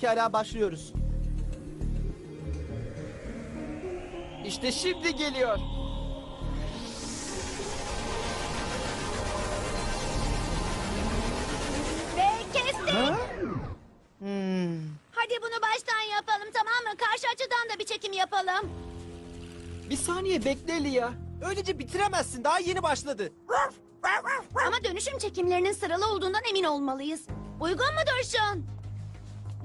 Pekala başlıyoruz. İşte şimdi geliyor. Ve kestik. Hadi bunu baştan yapalım tamam mı? Karşı açıdan da bir çekim yapalım. Bir saniye bekle Lia. Öylece bitiremezsin. Daha yeni başladı. Ama dönüşüm çekimlerinin sıralı olduğundan emin olmalıyız. Uygun mudur Sean?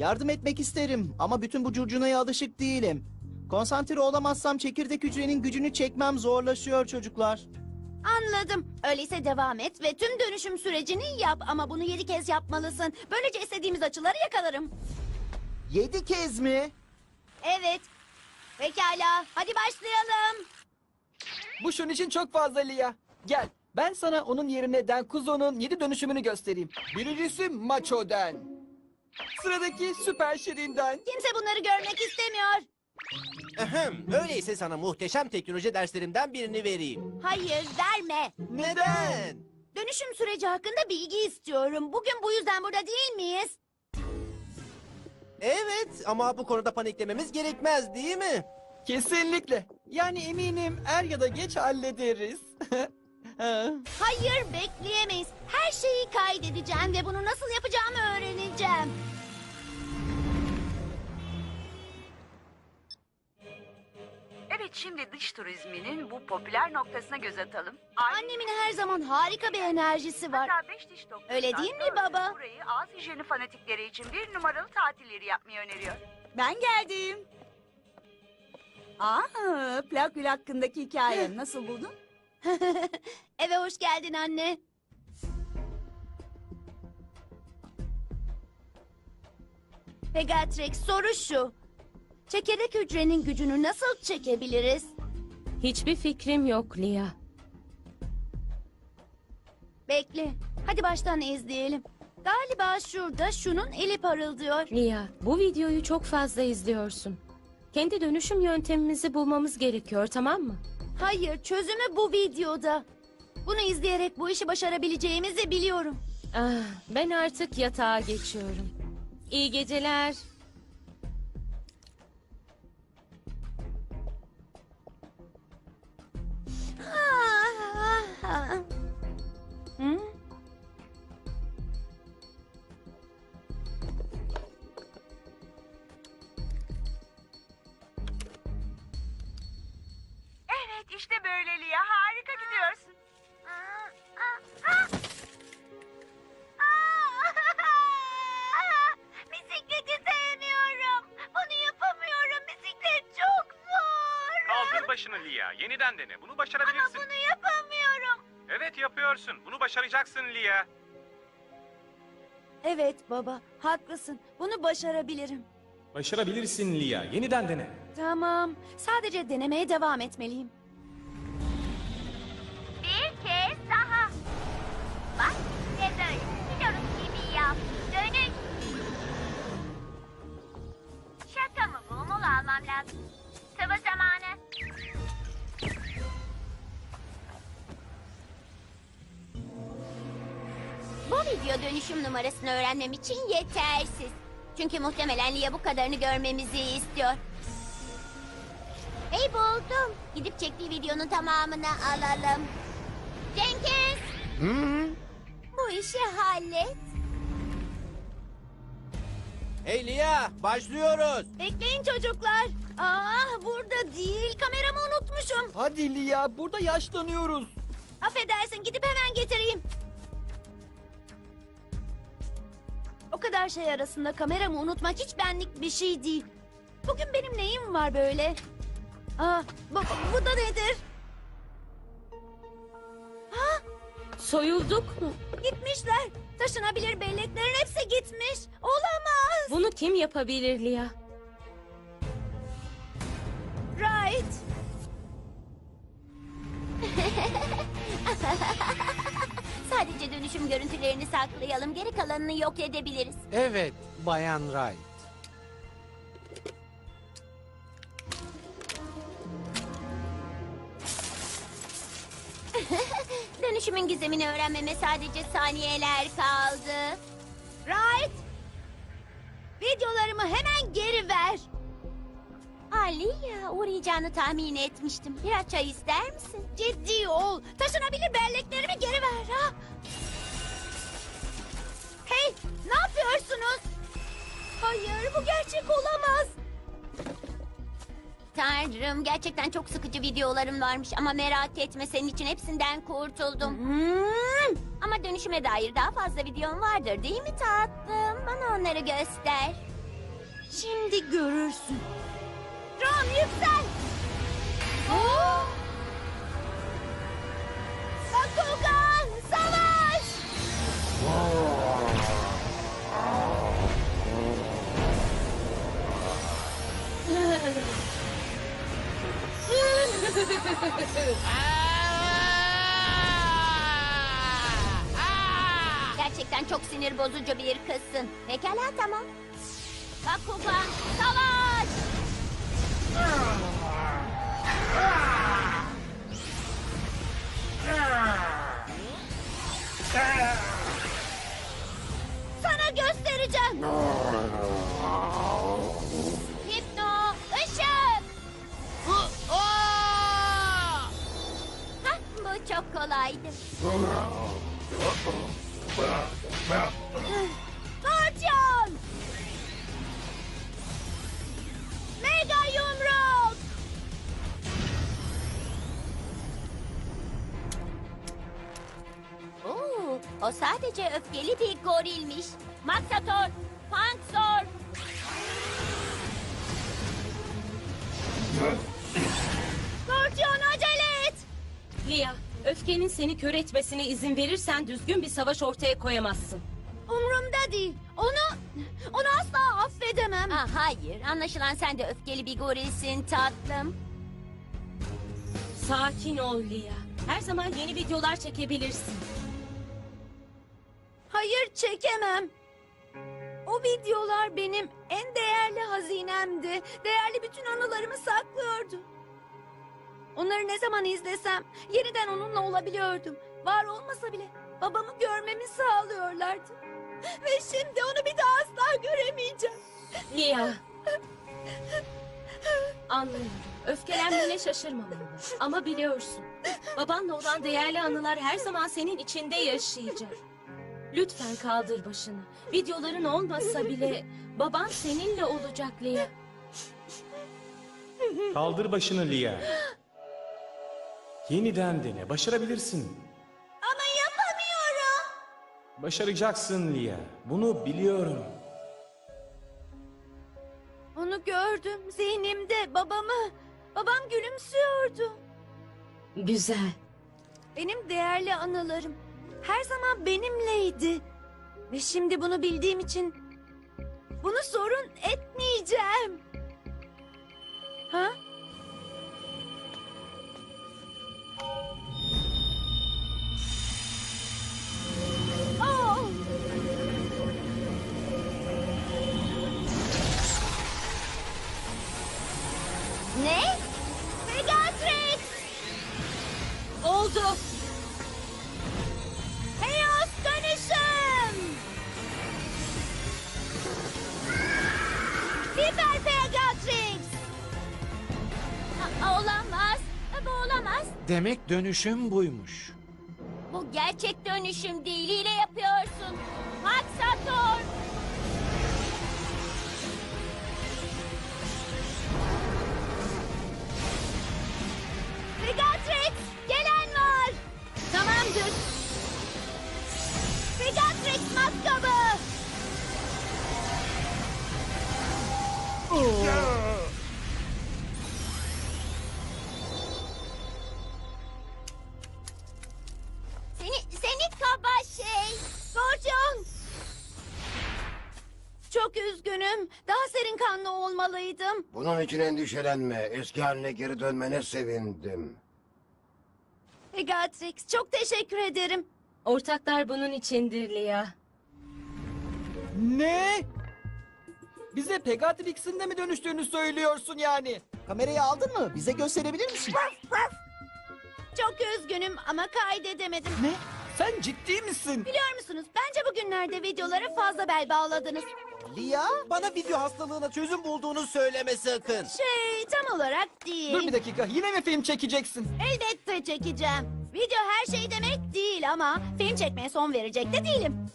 Yardım etmek isterim ama bütün bu curcunaya alışık değilim. Konsantre olamazsam çekirdek hücrenin gücünü çekmem zorlaşıyor çocuklar. Anladım. Öyleyse devam et ve tüm dönüşüm sürecini yap ama bunu yedi kez yapmalısın. Böylece istediğimiz açıları yakalarım. Yedi kez mi? Evet. Pekala. Hadi başlayalım. Bu şun için çok fazla Lia. Gel. Ben sana onun yerine Denkuzo'nun yedi dönüşümünü göstereyim. Birincisi Macho'den. Sıradaki Süper Şirin'den. Kimse bunları görmek istemiyor. Ahem, öyleyse sana muhteşem teknoloji derslerimden birini vereyim. Hayır verme. Neden? Dönüşüm süreci hakkında bilgi istiyorum. Bugün bu yüzden burada değil miyiz? Evet ama bu konuda paniklememiz gerekmez değil mi? Kesinlikle. Yani eminim er ya da geç hallederiz. Ha. Hayır bekleyemeyiz. Her şeyi kaydedeceğim ve bunu nasıl yapacağımı öğreneceğim. Evet şimdi dış turizminin bu popüler noktasına göz atalım. Annemin her zaman harika bir enerjisi var. Hatta beş diş doktoru Öyle değil mi dördü baba? Burayı ağız hijyeni fanatikleri için bir numaralı tatil yeri yapmayı öneriyor. Ben geldim. Aa, Plakül hakkındaki hikaye nasıl buldun? Eve hoş geldin anne. Pegatrix soru şu. Çekirdek hücrenin gücünü nasıl çekebiliriz? Hiçbir fikrim yok Lia. Bekle. Hadi baştan izleyelim. Galiba şurada şunun eli parıldıyor. Lia, bu videoyu çok fazla izliyorsun. Kendi dönüşüm yöntemimizi bulmamız gerekiyor, tamam mı? Hayır, çözümü bu videoda. Bunu izleyerek bu işi başarabileceğimizi biliyorum. Ah, ben artık yatağa geçiyorum. İyi geceler. Hı? İşte böyle Lia harika gidiyorsun. Bisikleti sevmiyorum. Bunu yapamıyorum. Bisiklet çok zor. Kaldır başını Lia. Yeniden dene. Bunu başarabilirsin. Bunu yapamıyorum. Evet yapıyorsun. Bunu başaracaksın Lia. Evet baba, haklısın. Bunu başarabilirim. Başarabilirsin Lia. Yeniden dene. Tamam. Sadece denemeye devam etmeliyim. Video dönüşüm numarasını öğrenmem için yetersiz. Çünkü muhtemelen Lia bu kadarını görmemizi istiyor. Hey buldum. Gidip çektiği videonun tamamını alalım. Jenkins. Bu işi hallet. Hey Lia başlıyoruz. Bekleyin çocuklar. Aa burada değil. Kameramı unutmuşum. Hadi Lia, burada yaşlanıyoruz. Affedersin gidip Kadar şey arasında kameramı unutmak hiç benlik bir şey değil. Bugün benim neyim var böyle? Aa, bu, bu da nedir? Soyulduk mu? Gitmişler. Taşınabilir belleklerin hepsi gitmiş. Olamaz. Bunu kim yapabilir Lia? Görüntülerini saklayalım. Geri kalanını yok edebiliriz. Evet, Bayan Wright. Dönüşümün gizemini öğrenmeme sadece saniyeler kaldı. Right. Videolarımı hemen geri ver. Ali ya uğrayacağını tahmin etmiştim. Biraz çay ister misin? Ciddi ol. Taşınabilir belleklerimi geri ver ha. Ne yapıyorsunuz? Hayır bu gerçek olamaz. Tanrım gerçekten çok sıkıcı videolarım varmış ama merak etme senin için hepsinden kurtuldum. Ama dönüşüme dair daha fazla videom vardır değil mi tatlım? Bana onları göster. Şimdi görürsün. Ron yüksel. Oh! Bakugan Gerçekten çok sinir bozucu bir kızsın. Pekala tamam. Bakugan savaş. Sana göstereceğim. kolaydı. Scorpion! Mega yumruk! Oo, o sadece öfkeli bir gorilmiş. Maxator, Panksor. Scorpion acele et! Lia, öfkenin seni kör etmesine izin verirsen düzgün bir savaş ortaya koyamazsın. Umrumda değil. Onu, onu asla affedemem. Aa, hayır, anlaşılan sen de öfkeli bir gorilsin tatlım. Sakin ol Lia. Her zaman yeni videolar çekebilirsin. Hayır çekemem. O videolar benim en değerli hazinemdi. Değerli bütün anılarımı saklıyordu. Onları ne zaman izlesem yeniden onunla olabiliyordum. Var olmasa bile babamı görmemi sağlıyorlardı. Ve şimdi onu bir daha asla göremeyeceğim. Lia. Anlıyorum. Öfkelenmene şaşırmamalı. Ama biliyorsun. Babanla olan değerli anılar her zaman senin içinde yaşayacak. Lütfen kaldır başını. Videoların olmasa bile baban seninle olacak Lia. Kaldır başını Lia. Yeniden dene. Başarabilirsin. Ama yapamıyorum. Başaracaksın Lia. Bunu biliyorum. Onu gördüm zihnimde babamı. Babam gülümsüyordu. Güzel. Benim değerli anılarım her zaman benimleydi. Ve şimdi bunu bildiğim için bunu sorun etmeyeceğim. Ha? Demek dönüşüm buymuş. Bu gerçek dönüşüm değil. Hile yapıyorsun. Maxator! Olmalıydım. Bunun için endişelenme. Eski haline geri dönmene sevindim. Pegatrix çok teşekkür ederim. Ortaklar bunun içindir Lia. Ne? Bize Pegatrix'in de mi dönüştüğünü söylüyorsun yani? Kamerayı aldın mı? Bize gösterebilir misin? Çok üzgünüm ama kaydedemedim. Ne? Sen ciddi misin? Biliyor musunuz? Bence bugünlerde videolara fazla bel bağladınız. Lia? Bana video hastalığına çözüm bulduğunu söyleme sakın. Şey tam olarak değil. Dur bir dakika. Yine mi film çekeceksin? Elbette çekeceğim. Video her şey demek değil ama film çekmeye son verecek de değilim.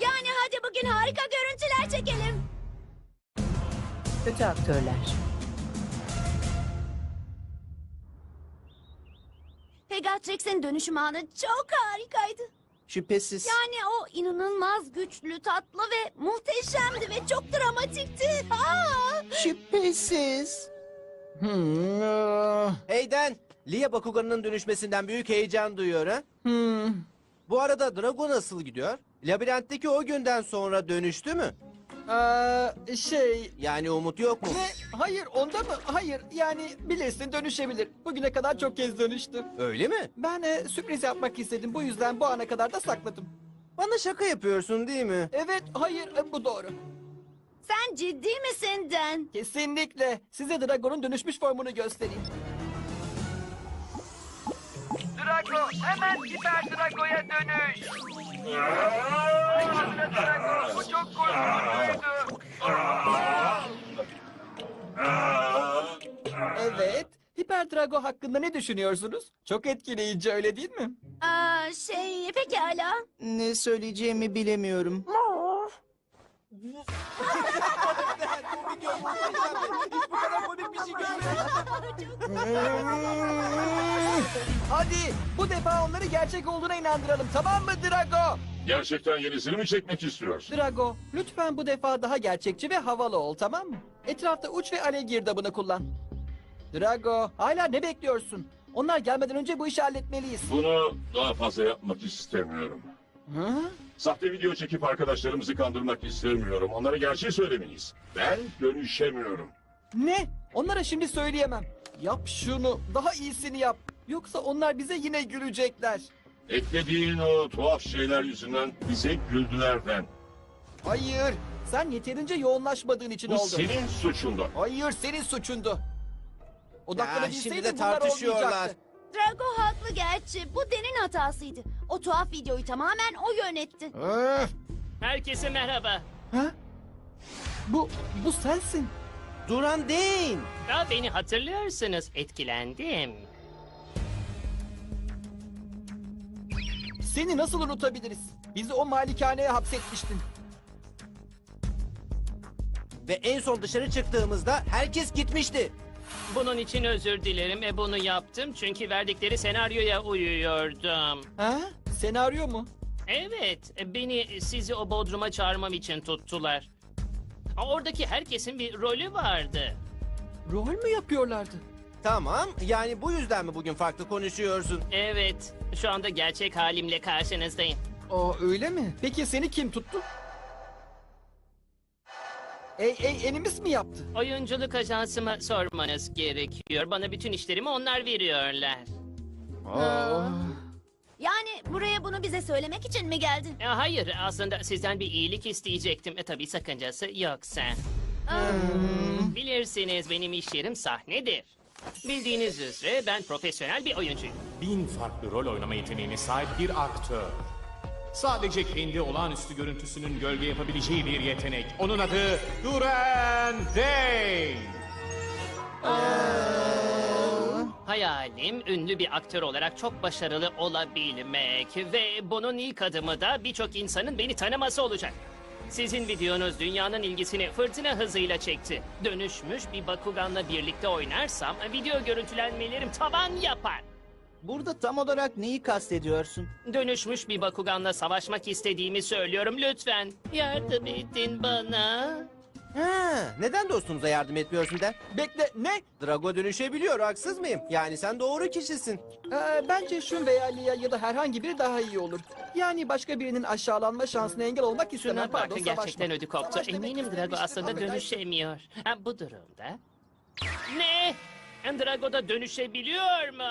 Yani hadi bugün harika görüntüler çekelim. Kötü aktörler. Pegatrix'in dönüşüm anı çok harikaydı. Şüphesiz. Yani o inanılmaz güçlü, tatlı ve muhteşemdi ve çok dramatikti. Aa! Şüphesiz. Hmm. ah, Hey Dan, Lia Bakugan'ın dönüşmesinden büyük heyecan duyuyor ha? Hmm. Bu arada Drago nasıl gidiyor? Labirentteki o günden sonra dönüştü mü? Aa, şey... Yani umut yok mu? Ne? Hayır onda mı? Hayır yani bilirsin dönüşebilir. Bugüne kadar çok kez dönüştü. Öyle mi? Ben e, sürpriz yapmak istedim. Bu yüzden bu ana kadar da sakladım. Bana şaka yapıyorsun değil mi? Evet, hayır e, bu doğru. Sen ciddi misin Den? Kesinlikle. Size Drago'nun dönüşmüş formunu göstereyim. Drago, hemen Hiper Drago'ya dönüş. Drago, bu çok korkutucuydu. Evet, Hiper Drago hakkında ne düşünüyorsunuz? Çok etkileyici öyle değil mi? Aa, şey pekala. Ne söyleyeceğimi bilemiyorum. Bu kadar komik bir şey görmedim. Hadi bu defa onları gerçek olduğuna inandıralım tamam mı Drago? Gerçekten yenisini mi çekmek istiyorsun? Drago, lütfen bu defa daha gerçekçi ve havalı ol tamam mı? Etrafta uç ve ale girdabını kullan. Drago, hala ne bekliyorsun? Onlar gelmeden önce bu işi halletmeliyiz. Bunu daha fazla yapmak istemiyorum. Hı? Sahte video çekip arkadaşlarımızı kandırmak istemiyorum. Onlara gerçeği söylemeliyiz. Ben dönüşemiyorum. Ne? Onlara şimdi söyleyemem. Yap şunu, daha iyisini yap. Yoksa onlar bize yine gülecekler. Eklediğin o tuhaf şeyler yüzünden bize güldüler ben. Hayır, sen yeterince yoğunlaşmadığın için Bu oldu. senin suçundan. Hayır, senin suçundu. Odaklanabilseydin şimdi de bunlar tartışıyorlar. olmayacaktı. Drago haklı gerçi. Bu Den'in hatasıydı. O tuhaf videoyu tamamen o yönetti. Öf! Herkese merhaba. Ha? Bu, bu sensin. Duran değil. Ya beni hatırlıyorsunuz. Etkilendim. Seni nasıl unutabiliriz? Bizi o malikaneye hapsetmiştin. Ve en son dışarı çıktığımızda herkes gitmişti. Bunun için özür dilerim ve bunu yaptım çünkü verdikleri senaryoya uyuyordum. Ha? Senaryo mu? Evet, beni sizi o bodruma çağırmam için tuttular. Oradaki herkesin bir rolü vardı. Rol mü yapıyorlardı? Tamam, yani bu yüzden mi bugün farklı konuşuyorsun? Evet, şu anda gerçek halimle karşınızdayım. Aa öyle mi? Peki seni kim tuttu? Ey ey enimiz mi yaptı? Oyunculuk ajansıma sormanız gerekiyor. Bana bütün işlerimi onlar veriyorlar. Yani buraya bunu bize söylemek için mi geldin? E, hayır, aslında sizden bir iyilik isteyecektim. E, tabii sakıncası yoksa. Bilirsiniz benim iş yerim sahnedir. Bildiğiniz üzere ben profesyonel bir oyuncuyum. Bin farklı rol oynama yeteneğine sahip bir aktör. Sadece kendi olağanüstü görüntüsünün gölge yapabileceği bir yetenek. Onun adı Duran Day. Hayalim ünlü bir aktör olarak çok başarılı olabilmek ve bunun ilk adımı da birçok insanın beni tanıması olacak. Sizin videonuz dünyanın ilgisini fırtına hızıyla çekti. Dönüşmüş bir Bakugan'la birlikte oynarsam video görüntülenmelerim tavan yapar. Burada tam olarak neyi kastediyorsun? Dönüşmüş bir Bakugan'la savaşmak istediğimi söylüyorum lütfen. Yardım edin bana. Ha, neden dostunuza yardım etmiyorsun de? Bekle ne? Drago dönüşebiliyor, haksız mıyım? Yani sen doğru kişisin. Ee, bence Şun veya Lia ya da herhangi biri daha iyi olur. Yani başka birinin aşağılanma şansına engel olmak istemem. Şuna Pardon bak savaşma. gerçekten ödü koptu. Savaş demek Eminim Drago aslında dönüşemiyor. Ha, bu durumda... Ne? Drago da dönüşebiliyor mu?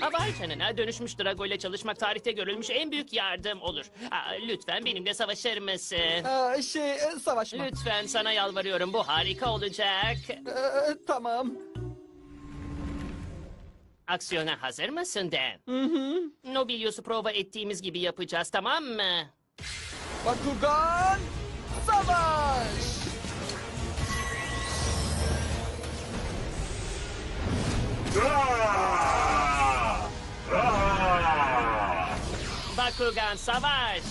Ha, vay canına dönüşmüş Drago ile çalışmak tarihte görülmüş en büyük yardım olur. Aa, lütfen benimle savaşır mısın? Aa, şey e, savaşma. Lütfen sana yalvarıyorum bu harika olacak. Ee, tamam. Aksiyona hazır mısın Dan? Hı hı. Nobilius'u prova ettiğimiz gibi yapacağız tamam mı? Bakugan savaş. Bakugan savaş!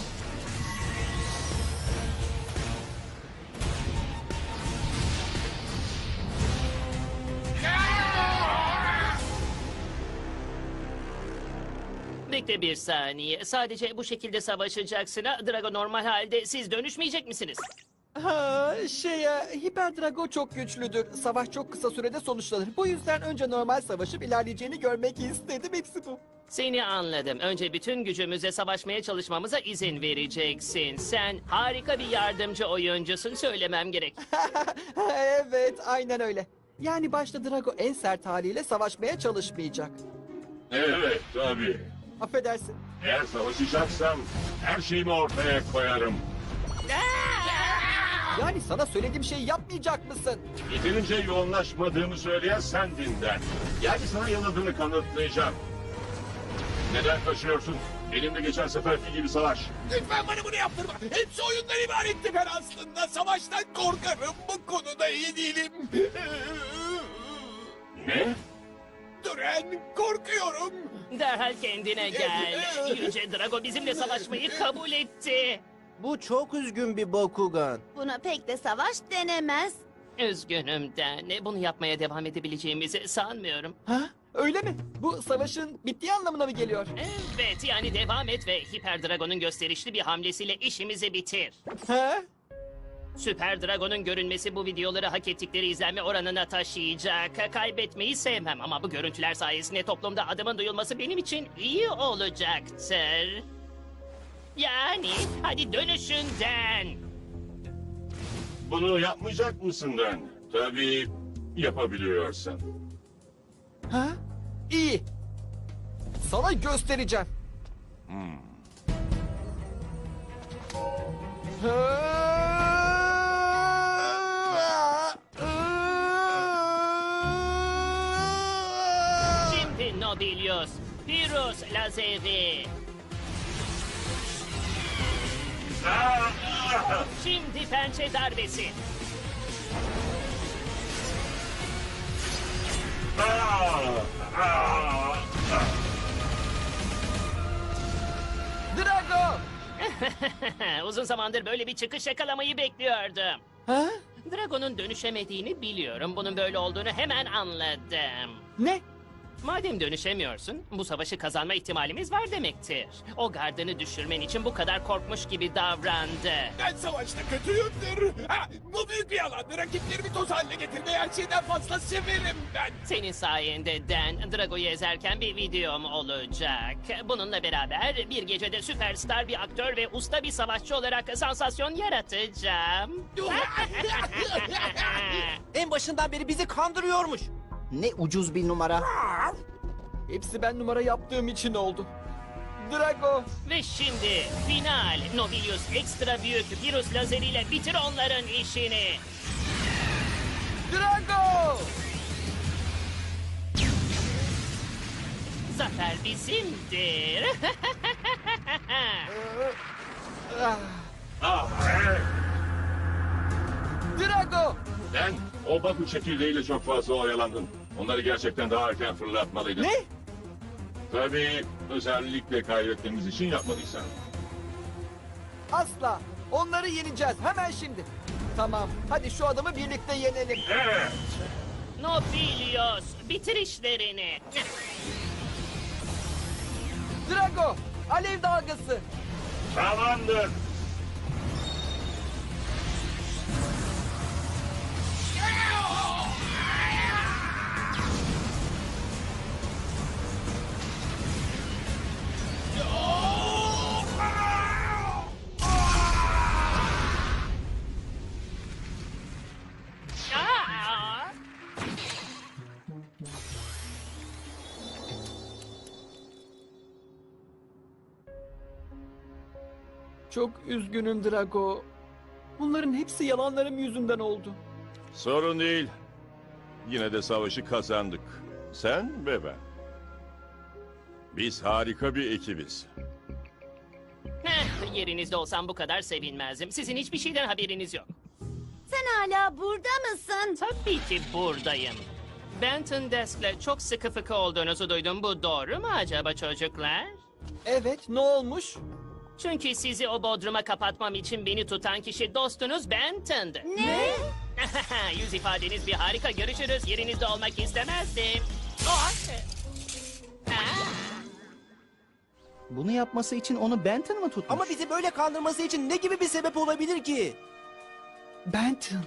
Bekle bir saniye. Sadece bu şekilde savaşacaksın. ha? Drago normal halde siz dönüşmeyecek misiniz? Ha, şey e, Hiper Drago çok güçlüdür. Savaş çok kısa sürede sonuçlanır. Bu yüzden önce normal savaşıp ilerleyeceğini görmek istedim. Hepsi bu. Seni anladım. Önce bütün gücümüze savaşmaya çalışmamıza izin vereceksin. Sen harika bir yardımcı oyuncusun söylemem gerek. evet, aynen öyle. Yani başta Drago en sert haliyle savaşmaya çalışmayacak. Evet tabii. Affedersin. Eğer savaşacaksam her şeyimi ortaya koyarım. Yani sana söylediğim şeyi yapmayacak mısın? Yeterince yoğunlaşmadığımı söyleyen sendin der. Yani sana yanıldığını kanıtlayacağım. Neden kaçıyorsun? Elimde geçen seferki gibi savaş. Lütfen bana bunu yaptırma. Hepsi oyundan ibaretti ben aslında. Savaştan korkarım. Bu konuda iyi değilim. Ne? Duran korkuyorum. Derhal kendine gel. Yüce Drago bizimle savaşmayı kabul etti. Bu çok üzgün bir Bakugan. Buna pek de savaş denemez. Üzgünüm Dan. Bunu yapmaya devam edebileceğimizi sanmıyorum. Ha? Öyle mi? Bu savaşın bittiği anlamına mı geliyor? Evet yani devam et ve Hiper Dragon'un gösterişli bir hamlesiyle işimizi bitir. Ha? Süper Dragon'un görünmesi bu videoları hak ettikleri izlenme oranına taşıyacak. Kaybetmeyi sevmem ama bu görüntüler sayesinde toplumda adımın duyulması benim için iyi olacaktır. Yani hadi dönüşünden. Bunu yapmayacak mısın ben? Tabii yapabiliyorsan. Ha? İyi. Sana göstereceğim. Şimdi Nobilius, Pyrrhus lazeri. Şimdi pençe darbesi. Drago! Uzun zamandır böyle bir çıkış yakalamayı bekliyordum. Ha? Dragon'un dönüşemediğini biliyorum. Bunun böyle olduğunu hemen anladım. Ne? Madem dönüşemiyorsun, bu savaşı kazanma ihtimalimiz var demektir. O gardını düşürmen için bu kadar korkmuş gibi davrandı. Ben savaşta kötüyümdür. Ha, bu büyük bir yalandır. Rakiplerimi toz haline getirmeyi her şeyden fazla severim ben. Senin sayende Dan, Drago'yu ezerken bir videom olacak. Bununla beraber bir gecede süperstar bir aktör ve usta bir savaşçı olarak sansasyon yaratacağım. En başından beri bizi kandırıyormuş. Ne ucuz bir numara. Hepsi ben numara yaptığım için oldu. Drago! Ve şimdi final. Nobilius ekstra büyük virüs lazeriyle bitir onların işini. Drago! Zafer bizimdir. Ah. Drago! Sen o Baku çekirdeğiyle çok fazla oyalandın. Onları gerçekten daha erken fırlatmalıydın. Ne? Tabii özellikle kaybettiğimiz için yapmadıysan. Asla. Onları yeneceğiz hemen şimdi. Tamam. Hadi şu adamı birlikte yenelim. Evet. Nobilius bitir işlerini. Drago! Alev dalgası. Tamamdır. Çok üzgünüm Drago. Bunların hepsi yalanlarım yüzünden oldu. Sorun değil. Yine de savaşı kazandık. Sen ve ben. Biz harika bir ekibiz. Heh, yerinizde olsam bu kadar sevinmezdim. Sizin hiçbir şeyden haberiniz yok. Sen hala burada mısın? Tabii ki buradayım. Benton Desk'le çok sıkı fıkı olduğunuzu duydum. Bu doğru mu acaba çocuklar? Evet, ne olmuş? Çünkü sizi o bodruma kapatmam için beni tutan kişi dostunuz Benton'dı. Ne? Yüz ifadeniz bir harika. Görüşürüz. Yerinizde olmak istemezdim. Oh! Ah! Bunu yapması için onu Benton mı tutmuş? Ama bizi böyle kandırması için ne gibi bir sebep olabilir ki? Benton.